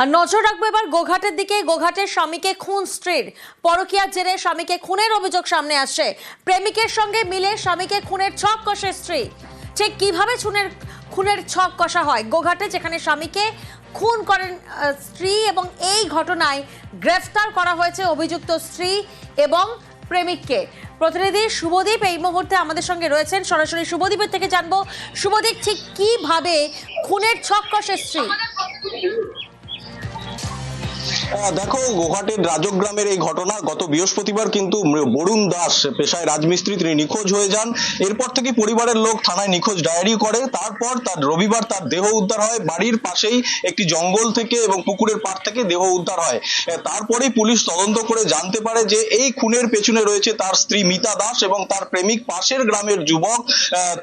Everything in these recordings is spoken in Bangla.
আর নজর রাখব এবার গোঘাটের দিকে। গোঘাটের স্বামীকে খুন স্ত্রীর। পরকিয়ার জেরে স্বামীকে খুনের অভিযোগ সামনে আসছে। প্রেমিকের সঙ্গে মিলে স্বামীকে খুনের ছক কষে স্ত্রী। ঠিক কীভাবে খুনের খুনের ছক কষা হয়? গোঘাটে যেখানে স্বামীকে খুন করেন স্ত্রী এবং এই ঘটনায় গ্রেফতার করা হয়েছে অভিযুক্ত স্ত্রী এবং প্রেমিককে। প্রতিনিধি শুভদীপ এই মুহূর্তে আমাদের সঙ্গে রয়েছেন। সরাসরি শুভদীপের থেকে জানব, শুভদীপ ঠিক কীভাবে খুনের ছক কষে স্ত্রী? দেখো গোঘাটের রাজগ্রামের এই ঘটনা, গত বৃহস্পতিবার কিন্তু বরুণ দাস পেশায় রাজমিস্ত্রি, তিনি নিখোঁজ হয়ে যান। এরপর থেকে পরিবারের লোক থানায় নিখোঁজ ডায়েরি করে। তারপর তার রবিবার তার দেহ উদ্ধার হয়, বাড়ির পাশেই একটি জঙ্গল থেকে এবং পুকুরের পাড় থেকে দেহ উদ্ধার হয়। তারপরেই পুলিশ তদন্ত করে জানতে পারে যে এই খুনের পেছনে রয়েছে তার স্ত্রী মিতা দাস এবং তার প্রেমিক পাশের গ্রামের যুবক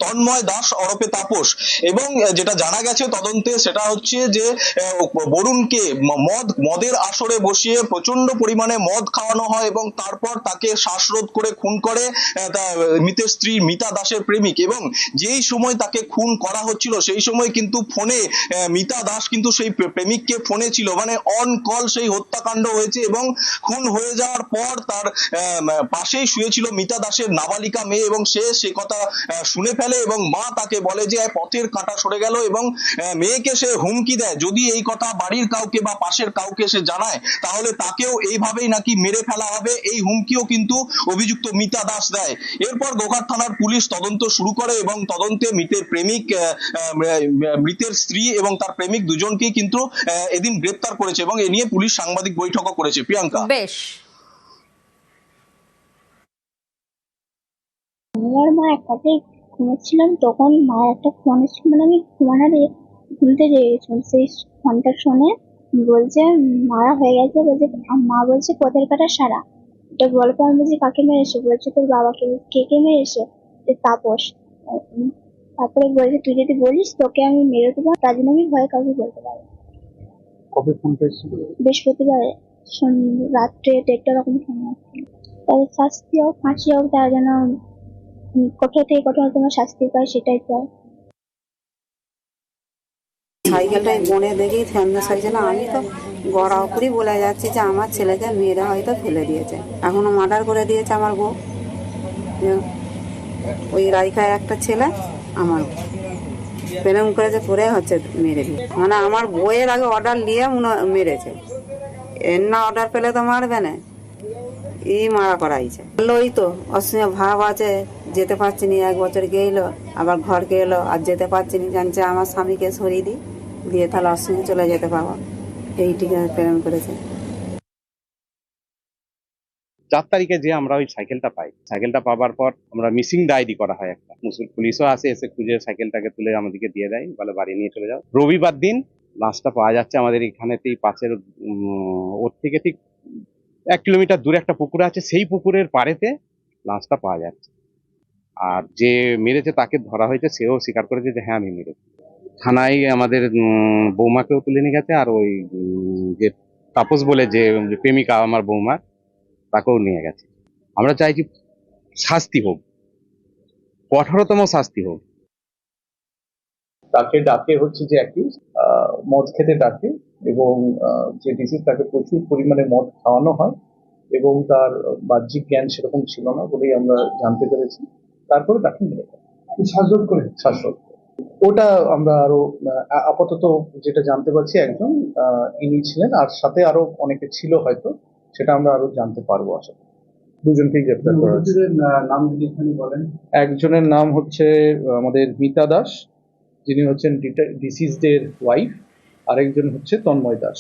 তন্ময় দাস, অরপে তাপস। এবং যেটা জানা গেছে তদন্তে সেটা হচ্ছে যে বরুণকে মদ, মদের আসরে বসিয়ে প্রচণ্ড পরিমাণে মদ খাওয়ানো হয় এবং তারপর তাকে শ্বাসরোধ করে খুন করে মৃতের স্ত্রী মিতা দাসের প্রেমিক এবং যেই সময় তাকে খুন করা হচ্ছিল সেই সময় কিন্তু ফোনে মিতা দাস কিন্তু সেই প্রেমিককে ফোনে ছিল। মানে অন কল সেই হত্যাকাণ্ড হয়েছে এবং খুন হয়ে যাওয়ার পর তার পাশেই শুয়েছিল মিতা দাসের নাবালিকা মেয়ে এবং সে সে কথা শুনে ফেলে এবং মা তাকে বলে যে পথের কাঁটা সরে গেল এবং মেয়েকে সে হুমকি দেয়। যদি এই কথা বাড়ির কাউকে বা পাশের কাউকে সে জানায় তাহলে তাকেও এইভাবেই নাকি মেরে ফেলা হবে এই হুমকিও কিন্তু অভিযুক্ত মিতা দাস দেয়। এরপর গোঘাট থানার পুলিশ তদন্ত শুরু করে এবং তদন্তে মৃতের প্রেমিক মৃতের স্ত্রী এবং তার প্রেমিক দুজনকেই কিন্তু এদিন গ্রেপ্তার করেছে এবং এ নিয়ে পুলিশ সাংবাদিক বৈঠকও করেছে। প্রিয়াঙ্কা? বেশ। আমি আর মা একসাথে ঘুমাচ্ছিলাম তখন মায়ের একটা ফোন এসেছিল মানে আমি ঘুমানোর এ- ঘুম থেকে সেই ফোনটা শুনে বলছে মারা হয়ে গেছে বলছে মা বলছে পথের কাটা সারা। এটা গল্প আমি বলছি কাকে মেরেছে? বলছে তোর বাবাকে। কে কে মেরেছে? তাপস। তারপরে বলছে তুই যদি বলিস তোকে আমি মেরে দেবো তার জন্য আমি ভয় কাউকে বলতে পারি কবে ফোন পেয়েছিল? বৃহস্পতিবার রাত্রে দেড়টা রকম সময় আসছিল। তাদের শাস্তি হোক ফাঁসি হোক তারা যেন কঠোর থেকে কঠোরতম শাস্তি পায় সেটাই চাই। সাইকেলটাই বনে দেখেই ফ্যামিলি সাইকেল, আমি তো গড়াও করেই বলে যাচ্ছি যে আমার ছেলেকে মেয়েরা হয়তো ফেলে দিয়েছে। এখনও মার্ডার করে দিয়েছে আমার বউ। ওই রাইকায় একটা ছেলে আমার। প্রেম করেছে করে হচ্ছে মেরে মানে আমার বইয়ের আগে অর্ডার নিয়ে মনে মেরেছে। এর না অর্ডার পেলে তো মারবে না। এই মারা করাইছে ওই তো অসীম ভাব আছে, যেতে পারছি না, এক বছর গেলো আবার ঘরকে এলো আর যেতে পারছি না, জানছে আমার স্বামীকে সরিয়ে দিই। দিয়ে তাহলে অসীম চলে যেতে পারব। এইটিকে প্রেরণ করেছে। চার তারিখে যে আমরা ওই সাইকেলটা পাই, সাইকেলটা পাবার পর আমরা মিসিং ডায়েরি করা হয় একটা। মুসুর পুলিশও আসে, এসে খুঁজে সাইকেলটাকে তুলে আমাদেরকে দিয়ে দেয়, বলে বাড়ি নিয়ে চলে যাও। রবিবার দিন লাশটা পাওয়া যাচ্ছে আমাদের এখানেতেই পাশের ওর থেকে ঠিক এক কিলোমিটার দূরে একটা পুকুর আছে, সেই পুকুরের পাড়েতে লাশটা পাওয়া যাচ্ছে। আর যে মেরেছে তাকে ধরা হয়েছে, সেও স্বীকার করেছে যে হ্যাঁ আমি মেরেছি। থানায় আমাদের বৌমাকেও তুলে নিয়ে গেছে আর ওই যে তাপস বলে যে প্রেমিকা আমার বৌমার তাকেও নিয়ে গেছে। আমরা চাইছি শাস্তি হোক কঠোরতম শাস্তি হোক। তাকে ডাকে হচ্ছে যে অ্যাকিউজ মদ খেতে ডাকে এবং যে ডিসিজ তাকে প্রচুর পরিমাণে মদ খাওয়ানো হয় এবং তার বাহ্যিক জ্ঞান সেরকম ছিল না বলেই আমরা জানতে পেরেছি। তারপরে তাকে মেরে শ্বাসরোধ করে করে। ওটা আমরা আরও আপাতত যেটা জানতে পারছি একজন ইনি ছিলেন আর সাথে আরও অনেকে ছিল হয়তো সেটা আমরা আরও জানতে পারব আশা করি। দুজনকেই গ্রেপ্তার করা হয়েছে। নাম যদি এখানে বলেন। একজনের নাম হচ্ছে আমাদের মিতা দাস যিনি হচ্ছেন ডিসিজদের ওয়াইফ আরেকজন হচ্ছে তন্ময় দাস।